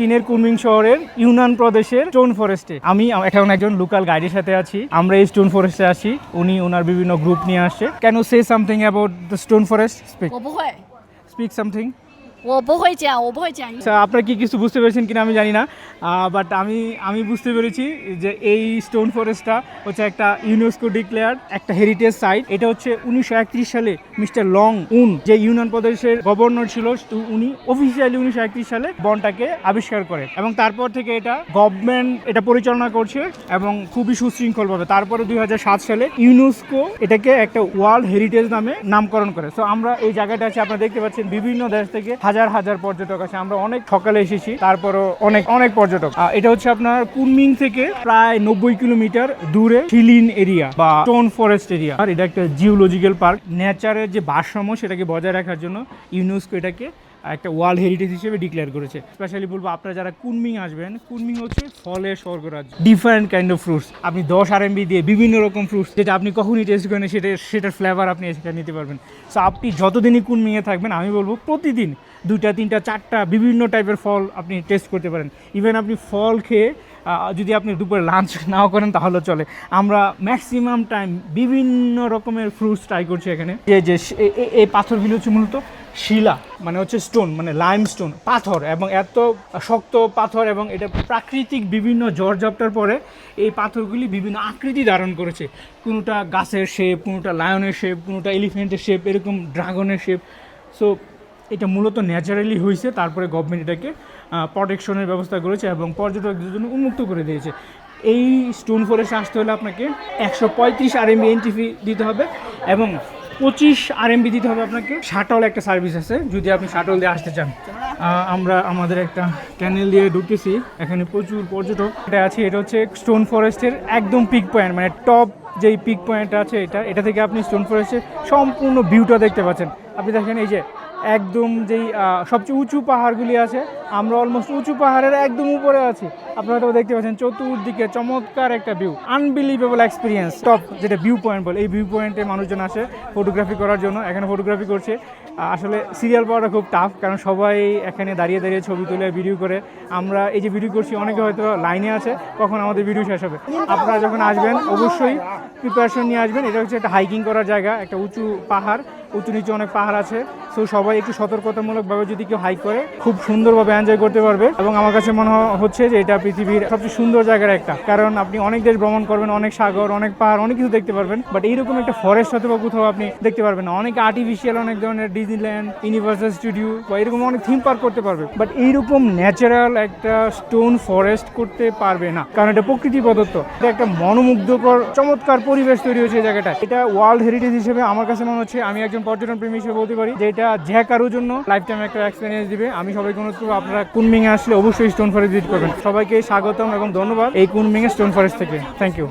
চীনের কুনমিং শহরের ইউনান প্রদেশের স্টোন ফরেস্টে। আমি এখন একজন লোকাল গাইডের সাথে আছি। আমরা এই স্টোন ফরেস্টে আসি উনি ওনার বিভিন্ন গ্রুপ নিয়ে আসছে। Can say something about the Stone Forest speak speak something ও বহেচা ও বহেচা স্যার আপনারা কি কিছু বুঝতে পেরেছেন কিনা আমি জানি না বাট আমি আমি বুঝতে পেরেছি যে এই স্টোন ফরেস্টটা হচ্ছে একটা ইউনেস্কো ডিক্লেয়ার একটা হেরিটেজ সাইট এটা হচ্ছে উনিশশো একত্রিশ সালে মিস্টার লং উন, যে ইউনিয়ন প্রদেশের গভর্নর ছিল উনি অফিসিয়ালি উনিশশো একত্রিশ সালে বনটাকে আবিষ্কার করে। এবং তারপর থেকে এটা গভর্নমেন্ট এটা পরিচালনা করছে এবং খুবই সুশৃঙ্খলভাবে। তারপরে দুই হাজার সাত সালে ইউনেস্কো এটাকে একটা ওয়ার্ল্ড হেরিটেজ নামে নামকরণ করে। সো আমরা এই জায়গাটা আছে, আপনারা দেখতে পাচ্ছেন, বিভিন্ন দেশ থেকে হাজার হাজার পর্যটক আছে। আমরা অনেক সকালে এসেছি, তারপরও অনেক অনেক পর্যটক। এটা হচ্ছে আপনার কুনমিং থেকে প্রায় নব্বই কিলোমিটার দূরে শিলিন এরিয়া বা স্টোন ফরেস্ট এরিয়া। আর এটা একটা জিওলজিক্যাল পার্ক। নেচারের যে ভারসাম্য সেটাকে বজায় রাখার জন্য ইউনেস্কো এটাকে একটা ওয়ার্ল্ড হেরিটেজ হিসেবে ডিক্লেয়ার করেছে। স্পেশালি বলব, আপনারা যারা কুনমিং আসবেন, কুনমিং হচ্ছে ফলের স্বর্গরাজ্য। ডিফারেন্ট কাইন্ড অফ ফ্রুটস আপনি দশ আর দিয়ে বিভিন্ন রকম ফ্রুটস যেটা আপনি কখনই টেস্ট করেন সেটা, সেটার ফ্লেভার আপনি সেটা নিতে পারবেন। সো আপনি যতদিনই কুনমিংয়ে থাকবেন, আমি বলব প্রতিদিন দুইটা, তিনটা, চারটা বিভিন্ন টাইপের ফল আপনি টেস্ট করতে পারেন। ইভেন আপনি ফল খেয়ে যদি আপনি দুপুরে লাঞ্চ নাও করেন তাহলে চলে। আমরা ম্যাক্সিমাম টাইম বিভিন্ন রকমের ফ্রুটস ট্রাই করছি এখানে। যে যে এই পাথরগুলি হচ্ছে মূলত শিলা মানে হচ্ছে স্টোন মানে লাইম স্টোন পাথর এবং এত শক্ত পাথর এবং এটা প্রাকৃতিক বিভিন্ন ঝড়ঝাপটার পরে এই পাথরগুলি বিভিন্ন আকৃতি ধারণ করেছে। কোনোটা গাছের শেপ কোনোটা লায়নের শেপ কোনোটা এলিফেন্টের শেপ এরকম ড্রাগনের শেপ সো এটা মূলত ন্যাচারালি হয়েছে, তারপরে গভর্নমেন্ট এটাকে প্রোটেকশনের ব্যবস্থা করেছে এবং পর্যটকদের জন্য উন্মুক্ত করে দিয়েছে। এই স্টোন ফরেস্ট আসতে হলে আপনাকে একশো পঁয়ত্রিশ আর এমবি এন্ট্রি ফি দিতে হবে এবং পঁচিশ আর এমবি দিতে হবে আপনাকে। শাটল একটা সার্ভিস আছে, যদি আপনি শাটল দিয়ে আসতে চান। আমরা আমাদের একটা ক্যানেল দিয়ে ঢুকতেছি এখানে প্রচুর পর্যটক এটা আছে, এটা হচ্ছে স্টোন ফরেস্টের একদম পিক পয়েন্ট মানে টপ যেই পিক পয়েন্ট আছে, এটা এটা থেকে আপনি স্টোন ফরেস্টের সম্পূর্ণ ভিউটা দেখতে পাচ্ছেন। আপনি দেখেন এই যে একদম যেই সবচেয়ে উঁচু পাহাড়গুলি আছে, আমরা অলমোস্ট উঁচু পাহাড়ের একদম উপরে আছি। আপনারা তো দেখতে পাচ্ছেন চতুর্দিকে চমৎকার একটা ভিউ আনবিলিভেবল এক্সপিরিয়েন্স টপ যেটা ভিউ পয়েন্ট বলে, এই ভিউ পয়েন্টে মানুষজন আসে ফটোগ্রাফি করার জন্য, এখানে ফটোগ্রাফি করছে। আসলে সিরিয়াল পাওয়াটা খুব টাফ কারণ সবাই এখানে দাঁড়িয়ে দাঁড়িয়ে ছবি তুলে ভিডিও করে। আমরা এই যে ভিডিও করছি, অনেকে হয়তো লাইনে আছে, কখন আমাদের ভিডিও শেষ হবে। আপনারা যখন আসবেন, অবশ্যই প্রিপারেশন নিয়ে আসবেন। এটা হচ্ছে একটা হাইকিং করার জায়গা, একটা উঁচু পাহাড়, উঁচু নিচু অনেক পাহাড় আছে। সো সবাই একটু সতর্কতামূলকভাবে যদি কেউ হাইক করে, খুব সুন্দরভাবে এনজয় করতে পারবে। এবং আমার কাছে মনে হচ্ছে যে এটা পৃথিবীর সবচেয়ে সুন্দর জায়গার একটা। কারণ আপনি অনেক দেশ ভ্রমণ করবেন, অনেক সাগর, অনেক পাহাড়, অনেক কিছু দেখতে পারবেন। বাট এইরকম একটা ফরেস্ট হয়তো বা কোথাও আপনি দেখতে পারবেন না। অনেক আর্টিফিশিয়াল অনেক ধরনের ডিজনিল্যান্ড ইউনিভার্সাল স্টুডিও বা এরকম অনেক থিম পার্ক করতে পারবে। বাট এইরকম ন্যাচারাল একটা স্টোন ফরেস্ট করতে পারবে না। কারণ এটা প্রকৃতি প্রদত্ত। এটা একটা মনোমুগ্ধকর, চমৎকার পরিবেশ তৈরি হয়েছে জায়গাটা এটা ওয়ার্ল্ড হেরিটেজ হিসেবে আমার কাছে মনে হচ্ছে, আমি একজন পর্যটন প্রেমী হিসেবে বলতে পারি যে এটা যে কারোর জন্য লাইফ টাইম একটা এক্সপিরিয়েন্স দিবে। আমি সবাইকে অনুরোধ করব, আপনারা কুনমিং আসলে অবশ্যই স্টোন ফরেস্ট ভিজিট করবেন। সবাইকে স্বাগতম এবং ধন্যবাদ এই কুনমিং স্টোন ফরেস্ট থেকে। Thank you